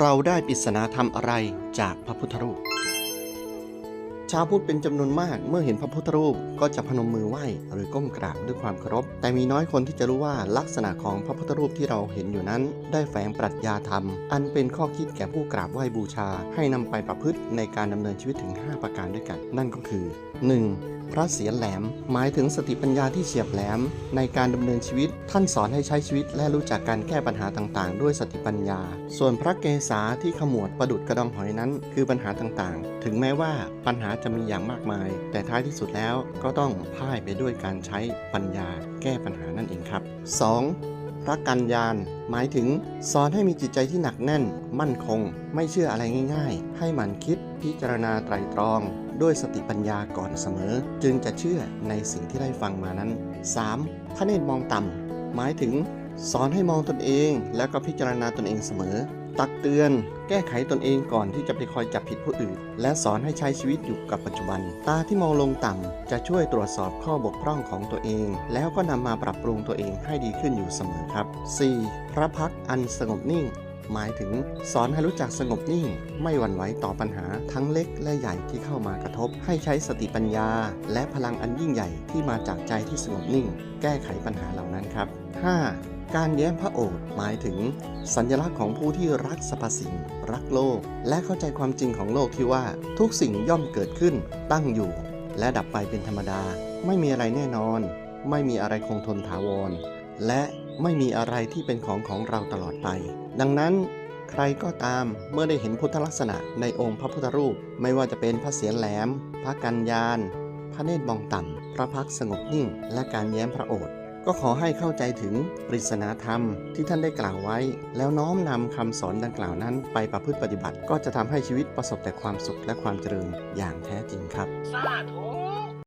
เราได้ปริศนาธรรมอะไรจากพระพุทธรูป ชาวพุทธเป็นจำนวนมากเมื่อเห็นพระพุทธรูปก็จะพนมมือไหว้หรือก้มกราบด้วยความเคารพ แต่มีน้อยคนที่จะรู้ว่าลักษณะของพระพุทธรูปที่เราเห็นอยู่นั้น ได้แฝงปรัชญาธรรม อันเป็นข้อคิดแก่ผู้กราบไหว้บูชา ให้นำไปประพฤติในการดำเนินชีวิตถึง 5 ประการด้วยกัน นั่นก็คือ 1. พระเสียรแหลม หมายถึงสติปัญญาที่เฉียบแหลม ในการดำเนินชีวิต ท่านสอนให้ใช้ชีวิตและรู้จักการแก้ปัญหาต่างๆ ด้วยสติปัญญา ส่วนพระเกศาที่ขมวดประดุดกระดองหอยนั้น คือปัญหาต่างๆ ถึงแม้ว่าปัญหาจะมีอย่างมากมาย แต่ท้ายที่สุดแล้วก็ต้องพ่ายไปด้วยการใช้ปัญญา แก้ปัญหานั่นเองครับ 2. พระกัญญาณหมายถึง สอนให้มีจิตใจที่หนักแน่น มั่นคง ไม่เชื่ออะไรง่าย ๆ ให้หมันคิดพิจารณาไตรตรอง ด้วยสติปัญญาก่อนเสมอ จึงจะเชื่อในสิ่งที่ได้ฟังมานั้น 3. พระเนตมองต่ำหมายถึง สอนให้มองตนเอง แล้วก็พิจารณาตนเองเสมอ ตักเตือน แก้ไขตนเองก่อนที่จะไปคอยจับผิดผู้อื่น และสอนให้ใช้ชีวิตอยู่กับปัจจุบัน ตาที่มองลงต่ำ จะช่วยตรวจสอบข้อบกพร่องของตัวเอง แล้วก็นำมาปรับปรุงตัวเองให้ดีขึ้นอยู่เสมอครับ 4. พระพักอันสงบนิ่งหมายถึงสอนให้รู้จักสงบนิ่ง ไม่หวั่นไหวต่อปัญหาทั้งเล็กและใหญ่ที่เข้ามากระทบ ให้ใช้สติปัญญา และพลังอันยิ่งใหญ่ที่มาจากใจที่สงบนิ่ง แก้ไขปัญหาเหล่านั้นครับ 5. การแย้มพระโอษฐ์หมายถึง สัญลักษณ์ของผู้ที่รักสรรพสิ่ง รักโลก และเข้าใจความจริงของโลกที่ว่าทุกสิ่งย่อมเกิดขึ้น ตั้งอยู่ และดับไปเป็นธรรมดา ไม่มีอะไรแน่นอน ไม่มีอะไรคงทนถาวร และไม่มีอะไรที่เป็นของของเราตลอดไป ดังนั้นใครก็ตามเมื่อได้เห็นพุทธลักษณะในองค์พระพุทธรูป ไม่ว่าจะเป็นพระเศียรแหลม พระกัญญาณพระเนตรมองต่ำ พระพักสงบนิ่ง และการแย้มพระโอษฐ์ ก็ขอให้เข้าใจถึงปริศนาธรรมที่ท่านได้กล่าวไว้ แล้วน้อมนำคำสอนดังกล่าวนั้น ไปประพฤติปฏิบัติ ก็จะทำให้ชีวิตประสบแต่ความสุขและความเจริญอย่างแท้จริงครับ สาธุ